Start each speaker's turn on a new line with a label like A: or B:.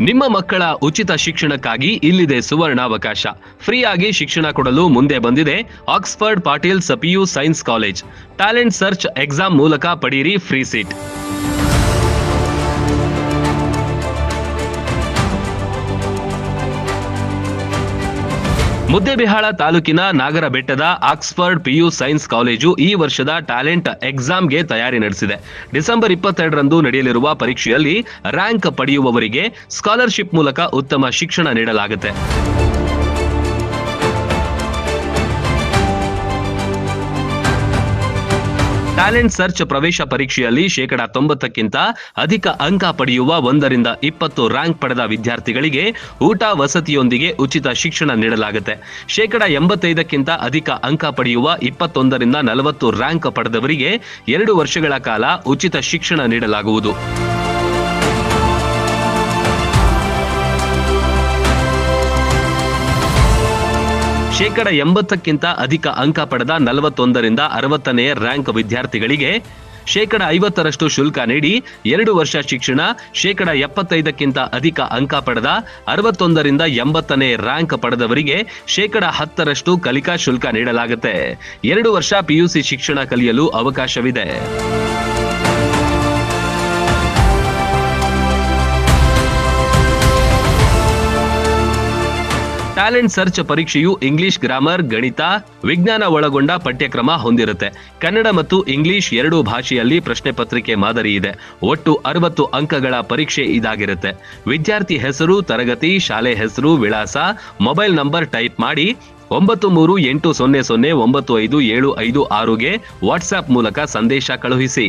A: ನಿಮ್ಮ ಮಕ್ಕಳ ಉಚಿತ ಶಿಕ್ಷಣಕ್ಕಾಗಿ ಇಲ್ಲಿದೆ ಸುವರ್ಣಾವಕಾಶ. ಫ್ರೀಯಾಗಿ ಶಿಕ್ಷಣ ಕೊಡಲು ಮುಂದೆ ಬಂದಿದೆ Oxford Patil ಸಪಿಯು science college. Talent search exam ಮೂಲಕ ಪಡೀರಿ ಫ್ರೀ ಸೀಟ್. ಮುದ್ದೇಬಿಹಾಳ ತಾಲೂಕಿನ ನಾಗರ ಬೆಟ್ಟದ ಆಕ್ಸ್ಫರ್ಡ್ ಪಿಯು ಸೈನ್ಸ್ ಕಾಲೇಜು ಈ ವರ್ಷದ ಟ್ಯಾಲೆಂಟ್ ಎಕ್ಸಾಮ್ಗೆ ತಯಾರಿ ನಡೆಸಿದೆ. ಡಿಸೆಂಬರ್ ಇಪ್ಪತ್ತೆರಡರಂದು ನಡೆಯಲಿರುವ ಪರೀಕ್ಷೆಯಲ್ಲಿ ರ್ಯಾಂಕ್ ಪಡೆಯುವವರಿಗೆ ಸ್ಕಾಲರ್ಶಿಪ್ ಮೂಲಕ ಉತ್ತಮ ಶಿಕ್ಷಣ ನೀಡಲಾಗುತ್ತೆ. ಟ್ಯಾಲೆಂಟ್ ಸರ್ಚ್ ಪ್ರವೇಶ ಪರೀಕ್ಷೆಯಲ್ಲಿ ಶೇಕಡ ತೊಂಬತ್ತಕ್ಕಿಂತ ಅಧಿಕ ಅಂಕ ಪಡೆಯುವ ಒಂದರಿಂದ ಇಪ್ಪತ್ತು ರ್ಯಾಂಕ್ ಪಡೆದ ವಿದ್ಯಾರ್ಥಿಗಳಿಗೆ ಊಟ ವಸತಿಯೊಂದಿಗೆ ಉಚಿತ ಶಿಕ್ಷಣ ನೀಡಲಾಗುತ್ತೆ. ಶೇಕಡ ಎಂಬತ್ತೈದಕ್ಕಿಂತ ಅಧಿಕ ಅಂಕ ಪಡೆಯುವ ಇಪ್ಪತ್ತೊಂದರಿಂದ ನಲವತ್ತು ರ್ಯಾಂಕ್ ಪಡೆದವರಿಗೆ ಎರಡು ವರ್ಷಗಳ ಕಾಲ ಉಚಿತ ಶಿಕ್ಷಣ ನೀಡಲಾಗುವುದು. ಶೇಕಡ ಎಂಬತ್ತಕ್ಕಿಂತ ಅಧಿಕ ಅಂಕ ಪಡೆದ ನಲವತ್ತೊಂದರಿಂದ ಅರವತ್ತನೇ ರ್ಯಾಂಕ್ ವಿದ್ಯಾರ್ಥಿಗಳಿಗೆ ಶೇಕಡ ಐವತ್ತರಷ್ಟು ಶುಲ್ಕ ನೀಡಿ ಎರಡು ವರ್ಷ ಶಿಕ್ಷಣ, ಶೇಕಡ ಎಪ್ಪತ್ತೈದಕ್ಕಿಂತ ಅಧಿಕ ಅಂಕ ಪಡೆದ ಅರವತ್ತೊಂದರಿಂದ ಎಂಬತ್ತನೇ ರ್ಯಾಂಕ್ ಪಡೆದವರಿಗೆ ಶೇಕಡ ಹತ್ತರಷ್ಟು ಕಲಿಕಾ ಶುಲ್ಕ ನೀಡಲಾಗುತ್ತೆ. ಎರಡು ವರ್ಷ ಪಿಯುಸಿ ಶಿಕ್ಷಣ ಕಲಿಯಲು ಅವಕಾಶವಿದೆ. ಟ್ಯಾಲೆಂಟ್ ಸರ್ಚ್ ಪರೀಕ್ಷೆಯು ಇಂಗ್ಲಿಷ್ ಗ್ರಾಮರ್, ಗಣಿತ, ವಿಜ್ಞಾನ ಒಳಗೊಂಡ ಪಠ್ಯಕ್ರಮ ಹೊಂದಿರುತ್ತೆ. ಕನ್ನಡ ಮತ್ತು ಇಂಗ್ಲಿಷ್ ಎರಡೂ ಭಾಷೆಯಲ್ಲಿ ಪ್ರಶ್ನೆ ಪತ್ರಿಕೆ ಮಾದರಿ ಇದೆ. ಒಟ್ಟು ಅರವತ್ತು ಅಂಕಗಳ ಪರೀಕ್ಷೆ ಇದಾಗಿರುತ್ತೆ. ವಿದ್ಯಾರ್ಥಿ ಹೆಸರು, ತರಗತಿ, ಶಾಲೆ ಹೆಸರು, ವಿಳಾಸ, ಮೊಬೈಲ್ ನಂಬರ್ ಟೈಪ್ ಮಾಡಿ ಒಂಬತ್ತು ಮೂರು ಎಂಟು ಸೊನ್ನೆ ಸೊನ್ನೆ ಒಂಬತ್ತು ಐದು ಏಳು ಐದು ಆರುಗೆ ವಾಟ್ಸ್ಆಪ್ ಮೂಲಕ ಸಂದೇಶ ಕಳುಹಿಸಿ.